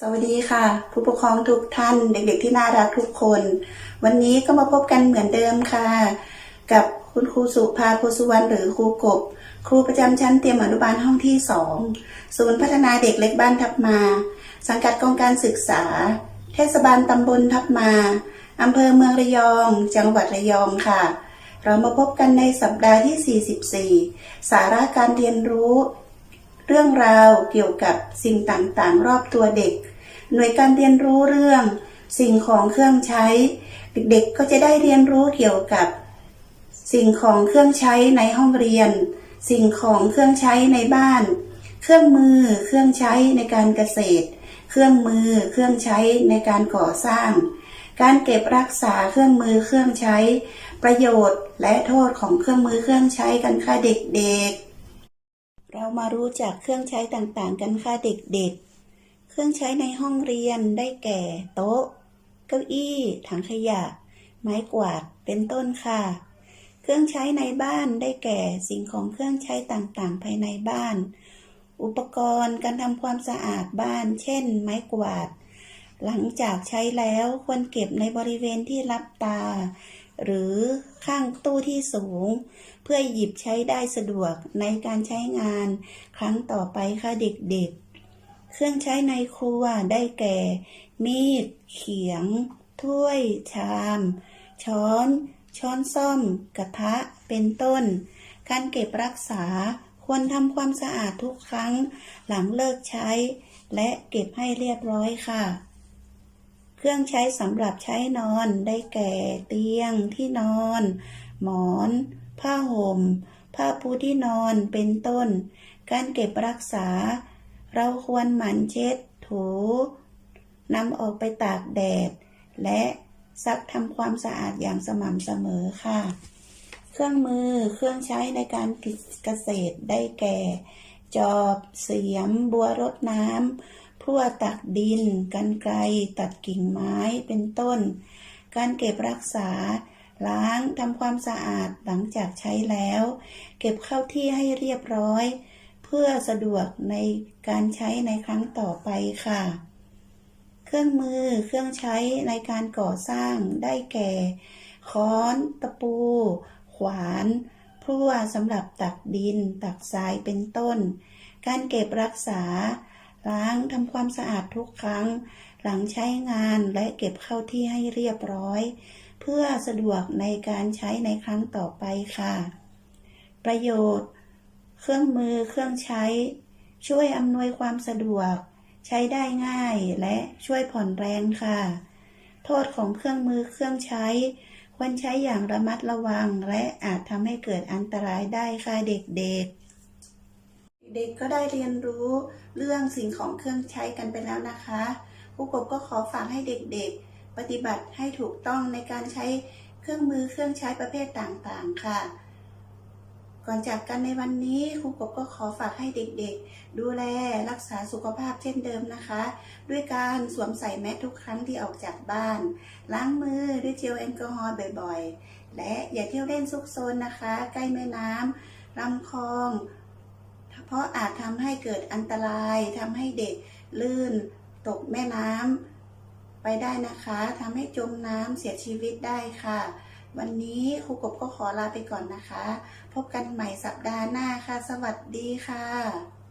สวัสดีค่ะ ผู้ปกครองทุกท่านเด็กๆที่น่ารักทุกคน วันนี้ก็มาพบกันเหมือนเดิมค่ะ กับคุณครูสุภาโพสุวรรณหรือครูกบ ครูประจำชั้นเตรียมอนุบาลห้องที่สองศูนย์พัฒนาเด็กเล็กบ้านทับมา สังกัดกองการศึกษา เทศบาลตำบลทับมาอำเภอเมืองระยอง จังหวัดระยองค่ะ เรามาพบกันในสัปดาห์ที่ 44 สาระการเรียนรู้ เรื่องราวเกี่ยวกับสิ่งต่างๆ รอบตัวเด็ก หน่วยการเรียนรู้เรื่อง สิ่งของเครื่องใช้ เด็กๆก็จะได้เรียนรู้เกี่ยวกับ สิ่งของเครื่องใช้ในห้องเรียน สิ่งของเครื่องใช้ในบ้าน เครื่องมือเครื่องใช้ในการเกษตร เครื่องมือเครื่องใช้ในการก่อสร้าง การเก็บรักษาเครื่องมือเครื่องใช้ ประโยชน์และโทษของเครื่องมือเครื่องใช้กันค่ะเด็กๆ เรามารู้จักเครื่องใช้ต่างๆ กันค่ะเด็กๆ เครื่องใช้ในห้องเรียนได้แก่ โต๊ะ เก้าอี้ ถังขยะ ไม้กวาด เป็นต้นค่ะ เครื่องใช้ในบ้านได้แก่สิ่งของเครื่องใช้ต่างๆ ภายในบ้าน อุปกรณ์การทำความสะอาดบ้าน เช่น ไม้กวาด หลังจากใช้แล้วควรเก็บในบริเวณที่รับตา หรือข้างตู้ที่สูง เพื่อหยิบใช้ได้สะดวกในการใช้งานครั้งต่อไปค่ะเด็กๆ เครื่องใช้ในครัวได้แก่ มีด เขียง ถ้วย ชาม ช้อน ช้อนส้อม กระทะ เป็นต้น การเก็บรักษาควรทำความสะอาดทุกครั้ง หลังเลิกใช้ และเก็บให้เรียบร้อยค่ะ เครื่องใช้สำหรับใช้นอนได้แก่เตียงที่นอน หมอน ผ้าห่ม ผ้าปูที่นอนเป็นต้น การเก็บรักษา เราควรหมั่นเช็ด ถูนำออกไปตากแดด และซักทำความสะอาดอย่างสม่ำเสมอค่ะ เครื่องมือเครื่องใช้ในการเกษตรได้แก่ จอบ เสียม บัวรดน้ำ พลั่วตักดิน กันไกรตัดกิ่งไม้เป็นต้น การเก็บรักษา ล้างทำความสะอาดหลังจากใช้แล้ว เก็บเข้าที่ให้เรียบร้อย เพื่อสะดวกในการใช้ในครั้งต่อไปค่ะ เครื่องมือเครื่องใช้ในการก่อสร้างได้แก่ ค้อน ตะปู ขวานพลั่วสำหรับตักดิน ตักทรายเป็นต้น การเก็บรักษา ล้างทำความสะอาดทุกครั้ง หลังใช้งานและเก็บเข้าที่ให้เรียบร้อย เพื่อสะดวกในการใช้ในครั้งต่อไปค่ะ ประโยชน์ เครื่องมือเครื่องใช้ ช่วยอำนวยความสะดวก ใช้ได้ง่ายและช่วยผ่อนแรงค่ะ โทษของเครื่องมือเครื่องใช้ควรใช้อย่างระมัดระวังและอาจทำให้เกิดอันตรายได้ค่ะเด็กๆ เด็กก็ได้เรียนรู้เรื่องสิ่งของเครื่องใช้กันไปแล้วนะคะครูกบก็ขอฝากให้เด็กๆ ปฏิบัติให้ถูกต้องในการใช้เครื่องมือเครื่องใช้ประเภทต่างๆ ค่ะ ก่อนจากกันในวันนี้ครูกบก็ขอฝากให้เด็กๆ ดูแลรักษาสุขภาพเช่นเดิมนะคะ ด้วยการสวมใส่แมสทุกครั้งที่ออกจากบ้าน ล้างมือด้วยเจลแอลกอฮอล์บ่อยๆ และอย่าเที่ยวเล่นซุกซนนะคะ ใกล้แม่น้ำลำคลอง ราะอาจทำให้เกิดอันตรายทำให้เด็กลื่นตกแม่น้ำไปได้นะคะทำให้จมน้ำเสียชีวิตได้ค่ะ วันนี้ครูกบก็ขอลาไปก่อนนะคะ พบกันใหม่สัปดาห์หน้าค่ะ สวัสดีค่ะ